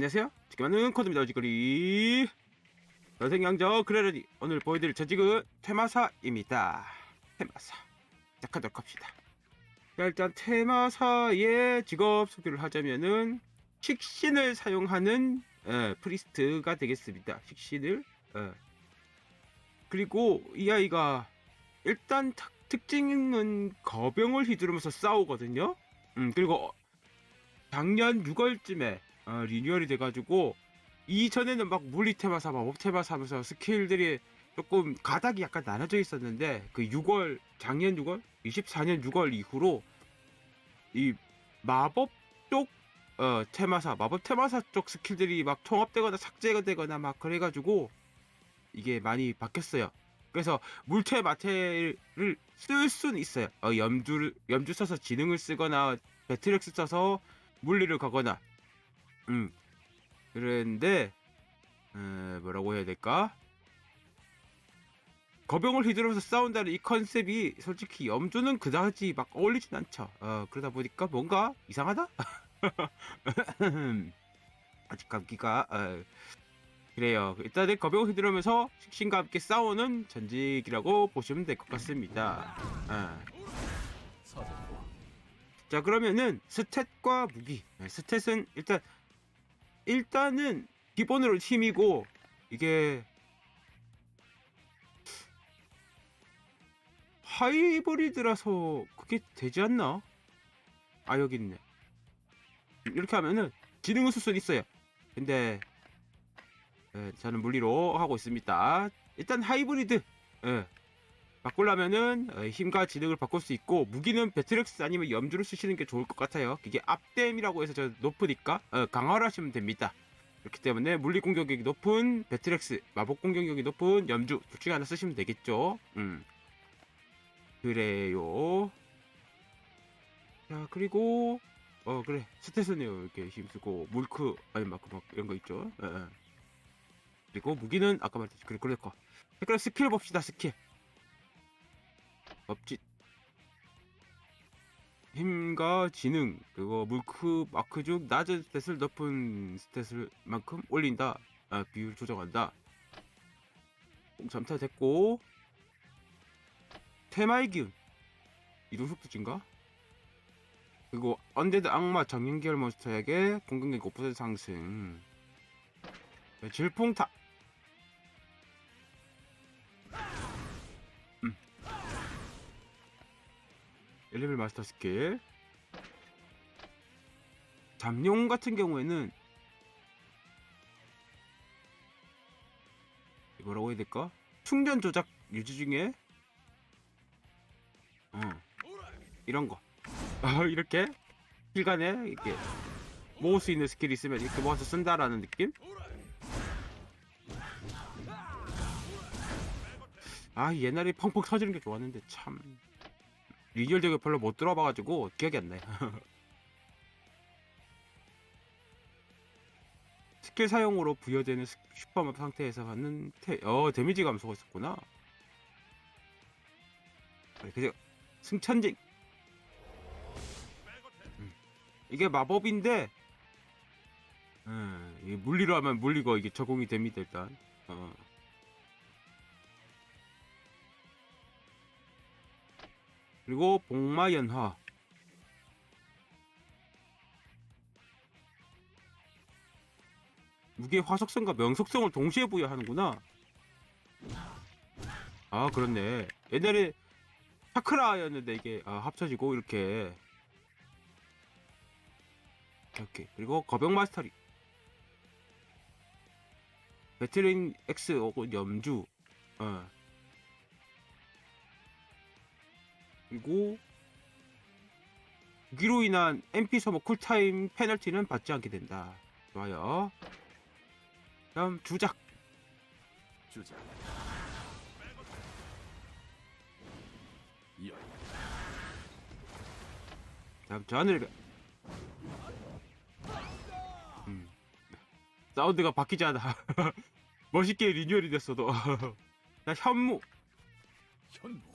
안녕하세요. 지금 하는 코드입니다. 어지거리. 선생양저 그래러니 오늘 보여드릴 저직은 테마사입니다. 테마사. 시작하도록 합시다. 자, 일단 테마사의 직업 소개를 하자면은 식신을 사용하는 에, 프리스트가 되겠습니다. 식신을. 에. 그리고 이 아이가 일단 특, 특징은 거병을 휘두르면서 싸우거든요. 음, 그리고 작년 6월쯤에 어, 리뉴얼이 돼가지고 이전에는 막 물리 테마사, 마법 테마사 하면서 스킬들이 조금 가닥이 약간 나눠져 있었는데 그 6월 작년 6월 24년 6월 이후로 이 마법 쪽 어, 테마사 마법 테마사 쪽 스킬들이 막 통합되거나 삭제가 되거나 막 그래가지고 이게 많이 바뀌었어요. 그래서 물체 마테를 쓸 수는 있어요. 어, 염주를 염주 써서 지능을 쓰거나 배트렉스 써서 물리를 가거나 음. 그런데 어, 뭐라고 해야 될까? 거병을 휘두르면서 싸운다는 이 컨셉이 솔직히 염주는 그다지 막 어울리진 않죠. 어, 그러다 보니까 뭔가 이상하다? 아직 감기가 어, 그래요. 일단은 거병을 휘두르면서 식신과 함께 싸우는 전직이라고 보시면 될 것 같습니다. 어. 자 그러면은 스탯과 무기. 네, 스탯은 일단 일단은 기본으로 힘이고 이게 하이브리드라서 그게 되지 않나? 아 여기 있네. 이렇게 하면은 지능은 쓸 수는 있어요. 근데 예, 저는 물리로 하고 있습니다. 일단 하이브리드 예, 바꾸려면은 어, 힘과 지능을 바꿀 수 있고 무기는 배트렉스 아니면 염주를 쓰시는 게 좋을 것 같아요. 그게 앞댐이라고 해서 저 높으니까 어, 강화를 하시면 됩니다. 그렇기 때문에 물리 공격력이 높은 배트렉스, 마법 공격력이 높은 염주 둘 중에 하나 쓰시면 되겠죠. 음. 그래요. 자 그리고 어 그래 스탯은요 이렇게 힘쓰고 물크 아니 막, 막 이런 거 있죠. 예, 예. 그리고 무기는 아까 말했듯이 그래 그럴 거. 그럼 스킬 봅시다 스킬. 법짓. 힘과 지능 그리고 물크 마크 중 낮은 스탯을 높은 스탯을 만큼 올린다. 아, 비율 조정한다. 잠타 됐고. 테마의 기운. 이동 속도 증가? 그리고 언데드 악마 정연계열 몬스터에게 공격력 5% 상승. 네, 질풍타 1레벨 마스터 스킬 잠룡 같은 경우에는 뭐라고 해야 될까? 충전 조작 유지 중에 어 이런 거 어, 이렇게 실간에 이렇게 모을 수 있는 스킬이 있으면 이렇게 모아서 쓴다라는 느낌? 아 옛날에 펑펑 터지는 게 좋았는데 참 리얼 적에 별로 못 들어봐가지고 기억이 안 나요. 스킬 사용으로 부여되는 스- 슈퍼맵 상태에서 받는 테, 어 데미지 감소가 있었구나. 그래, 그죠 승천징. 음. 이게 마법인데, 음, 이 물리로 하면 물리고 이게 적용이 됩니다 일단. 어. 그리고 복마연화. 무게 화석성과 명속성을 동시에 부여하는구나. 아 그렇네. 옛날에 차크라였는데 이게 아, 합쳐지고 이렇게. 이렇게 그리고 거병 마스터리 배틀린 X 혹은 염주. 어. 그리고 무기로 인한 MP 소모 쿨타임 페널티는 받지 않게 된다. 좋아요. 다음 주작. 주자. 열. 다음 저하늘별. 음. 사운드가 바뀌지 않아. 멋있게 리뉴얼이 됐어도. 자, 현무. 현무.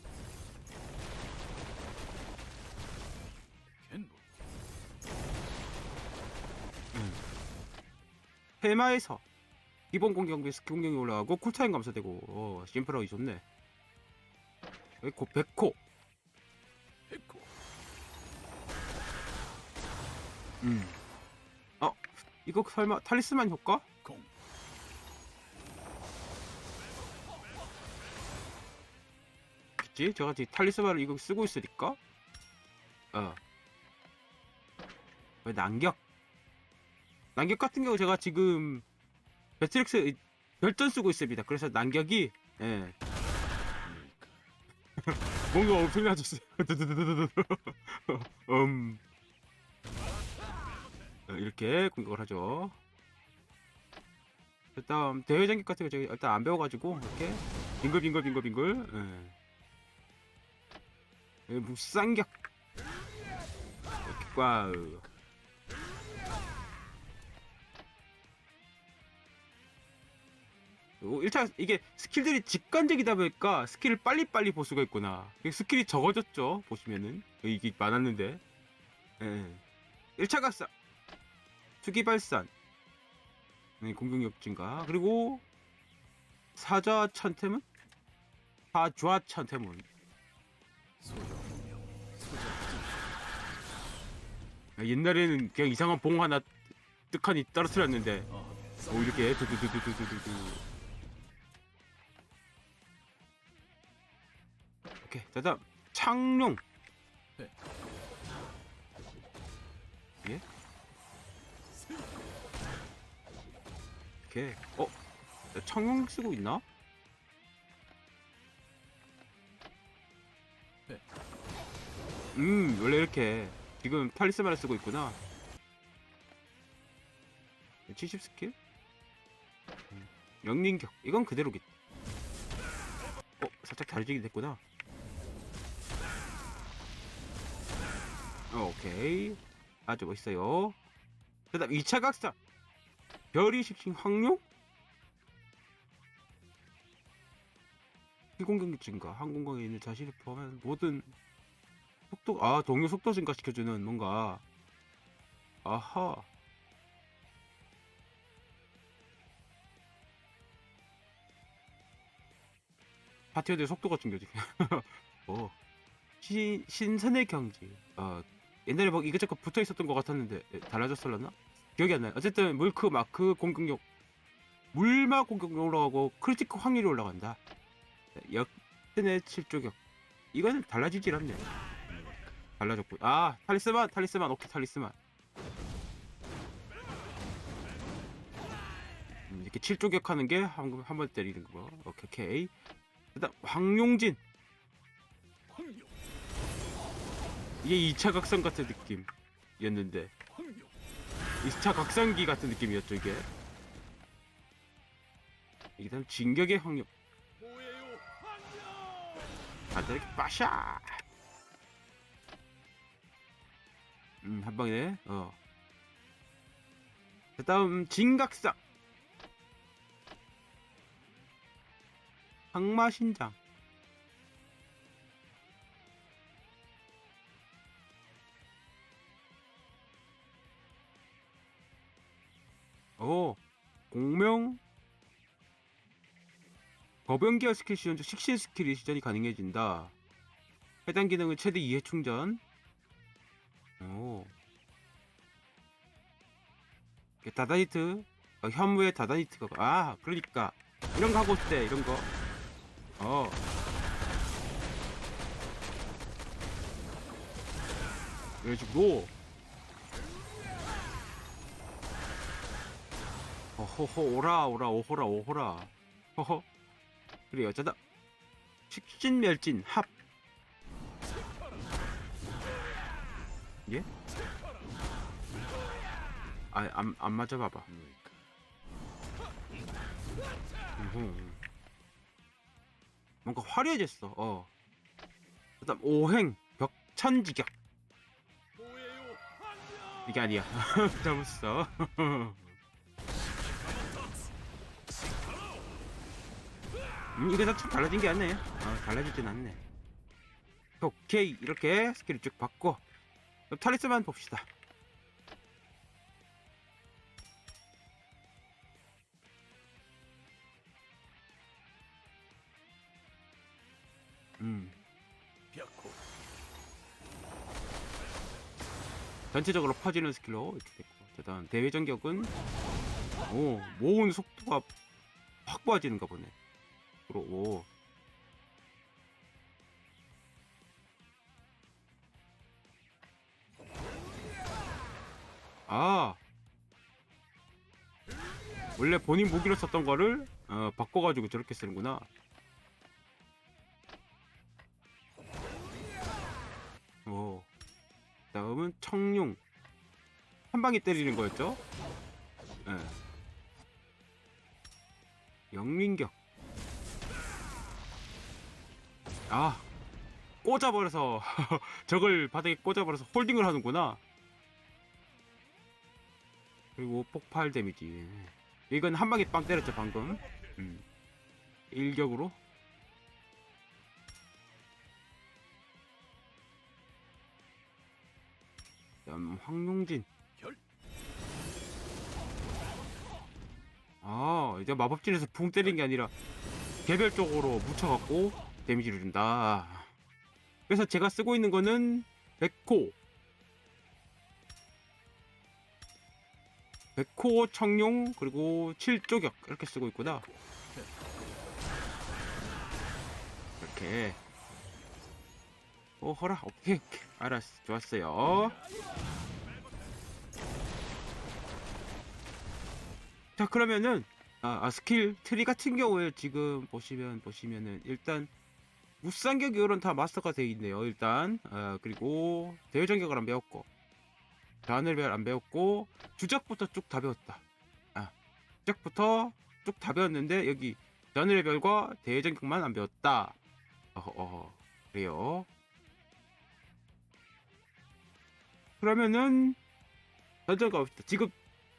테마에서 기본 공격비 스킬 공격이 올라가고 쿨타임 감소되고 어, 심플하기 좋네. 고 백호. 백호. 음. 어 이거 설마 탈리스만 효과? 공. 겠지? 제가 지금 탈리스만을 이거 쓰고 있으니까? 어. 왜 난격 난격 같은 경우 제가 지금 배트릭스 별전 쓰고 있습니다. 그래서 난격이 예. 뭔가 엄청나졌어요 음. 어, 이렇게 공격을 하죠. 일단 대회 장기 같은 거 제가 일단 안 배워가지고 이렇게 빙글 빙글 빙글 빙글. 예. 예, 무쌍격. 이렇게 꽉 1차 이게 스킬들이 직관적이다 보니까 스킬을 빨리빨리 볼 수가 있구나. 스킬이 적어졌죠 보시면은. 이게 많았는데. 예. 1차 가사. 투기 발산. 네, 공격력 증가. 그리고 사자 천태문? 사좌 천태문. 아, 옛날에는 그냥 이상한 봉 하나 뜻하니 떨어뜨렸는데. 아오 이렇게 두두두두두두두 오케이 자 다음 창룡 네. 예? 오케이 어? 나 창룡 쓰고 있나? 네. 음 원래 이렇게 지금 탈리스만을 쓰고 있구나 70 스킬? 음, 영린격 이건 그대로겠다 어? 살짝 다르게 됐구나 오케이 아주 멋있어요 그 다음 2차 각사 별이 식신 황룡? 피공격력 증가 항공강에 있는 자신을 포함한 모든 속도 아 동료 속도 증가시켜주는 뭔가 아하 파티어들 속도가 챙겨지. 어. 신, 신선의 경지. 어, 옛날에 막 이것저것 붙어 있었던 것 같았는데 에, 달라졌을라나? 기억이 안 나요. 어쨌든 물크 마크 공격력 물마 공격력 올라가고 크리티크 확률이 올라간다. 역전의 7조격. 이거는 달라지질 않네. 달라졌고. 아 탈리스만 탈리스만 오케이 탈리스만. 음, 이렇게 7조격 하는 게 한 번 때리는 거. 오케이 오케이. 일단 황용진 이게 2차 각성 같은 느낌이었는데. 황룡 2차 각성기 같은 느낌이었죠 이게. 이게 다음 진격의 황룡 다들 빠샤! 음 한 방에 어. 그 다음 진각상. 항마신장 오 공명? 법연기화 스킬 시전 중 식신 스킬이 시전이 가능해진다. 해당 기능은 최대 2회 충전. 오. 이게 다다이트? 어, 현무의 다다이트가 아 그러니까. 이런 거 하고 있을 때 이런 거. 어. 그래가지고 어허허 오라 오라 오호라 오호라 허허 그래 어쩌다 식신멸진 합 예? 아 안 안 맞아 봐봐 뭡니까 음흠. 뭔가 화려해졌어. 어. 그 다음 오행 벽천지격 이게 아니야. 잘못 써. 음, 이게 다참 달라진 게 아니네. 아, 달라지진 않네. 오케이, 이렇게 스킬을 쭉 바꿔. 그럼 탈리스만 봅시다. 음. 전체적으로 퍼지는 스킬로 이렇게 됐고 대단 대회 전격은 오 모은 속도가 확 빠지는가 보네 오 아! 원래 본인 무기로 썼던 거를 어, 바꿔가지고 저렇게 쓰는구나. 오. 다음은 청룡. 한 방에 때리는 거였죠? 예. 영민격 아 꽂아버려서 저걸 바닥에 꽂아버려서 홀딩을 하는구나 그리고 폭발 데미지 이건 한 방에 빵 때렸죠 방금 음. 일격으로 다음 황룡진 혈. 아 이제 마법진에서 붕 때린 게 아니라 개별적으로 묻혀갖고 데미지를 준다. 그래서 제가 쓰고 있는 거는 백호. 백호 청룡 그리고 칠조격. 이렇게 쓰고 있구나. 이렇게. 오 허라 오케이 오케이. 알았어 좋았어요. 자 그러면은 아, 아, 스킬 트리 같은 경우에 지금 보시면 보시면은 일단 무쌍격 이런 다 마스터가 되어 있네요 일단. 아, 그리고 대회 전격을 안 배웠고 단을별 안 배웠고 주작부터 쭉 다 배웠다. 아 주작부터 쭉 다 배웠는데 여기 단을의 별과 대회 전격만 안 배웠다. 어허 어허 그래요. 그러면은 던전 가봅시다. 지금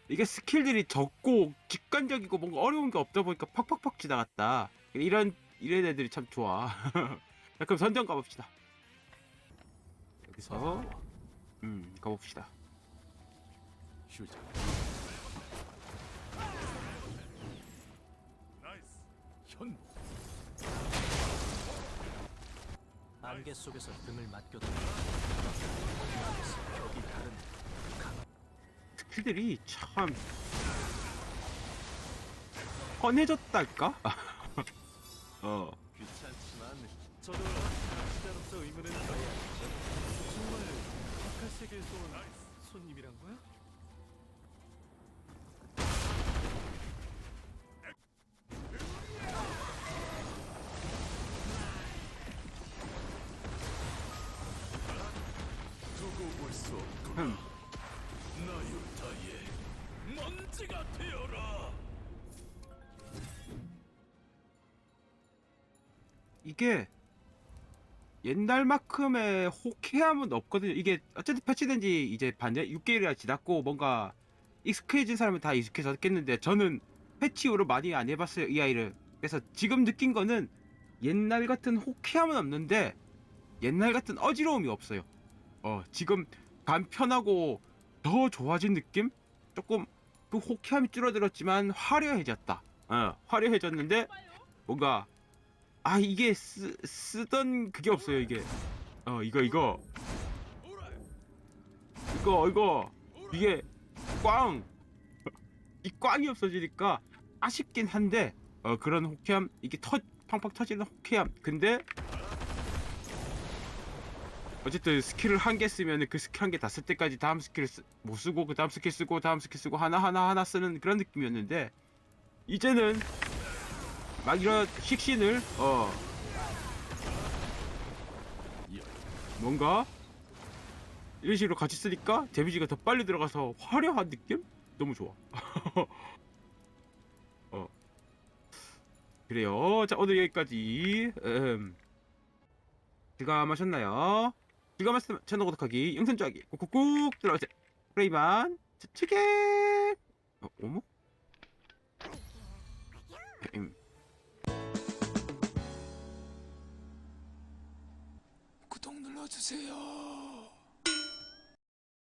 이게 스킬들이 적고 직관적이고 뭔가 어려운 게 없다 보니까 팍팍팍 지나갔다. 이런 이런 애들이 참 좋아. 자, 그럼 선정 가봅시다. 여기서 음 가봅시다. 휴자 나이스 현 안개 속에서 등을 맡겨도 격이 다른 스킬들이 참 뻔해졌달까? 어. 귀찮지만 저도 기자로서 의무는 져야 정말 바깥 세계에서 온 손님이란 거야? 이게 옛날만큼의 호쾌함은 없거든요. 이게 어쨌든 패치된 지 이제 반년 6개월이나 지났고 뭔가 익숙해진 사람은 다 익숙해졌겠는데 저는 패치 후로 많이 안 해봤어요 이 아이를. 그래서 지금 느낀 거는 옛날 같은 호쾌함은 없는데 옛날 같은 어지러움이 없어요. 어 지금 간편하고 더 좋아진 느낌? 조금 그 호쾌함이 줄어들었지만 화려해졌다. 어 화려해졌는데 뭔가 아 이게 쓰, 쓰던 그게 없어요 이게. 어 이거 이거. 이거 이거. 이게 꽝. 이 꽝이 없어지니까 아쉽긴 한데 어 그런 호쾌함 이게 터 팡팡 터지는 호쾌함. 근데 어쨌든 스킬을 한 개 쓰면 그 스킬 한 개 다 쓸 때까지 다음 스킬을 쓰, 못 쓰고 그 다음 스킬 쓰고 다음 스킬 쓰고 하나 하나 하나 쓰는 그런 느낌이었는데 이제는 막 이런 식신을 어 뭔가 이런 식으로 같이 쓰니까 데미지가 더 빨리 들어가서 화려한 느낌? 너무 좋아. 어 그래요. 자 오늘 여기까지. 음. 즐감하셨나요? 즐감하셨으면 채널 구독하기, 영상 좋아하기 꾹꾹꾹 들어가세요. 프레이만 측에 어, 어머? 불러주세요.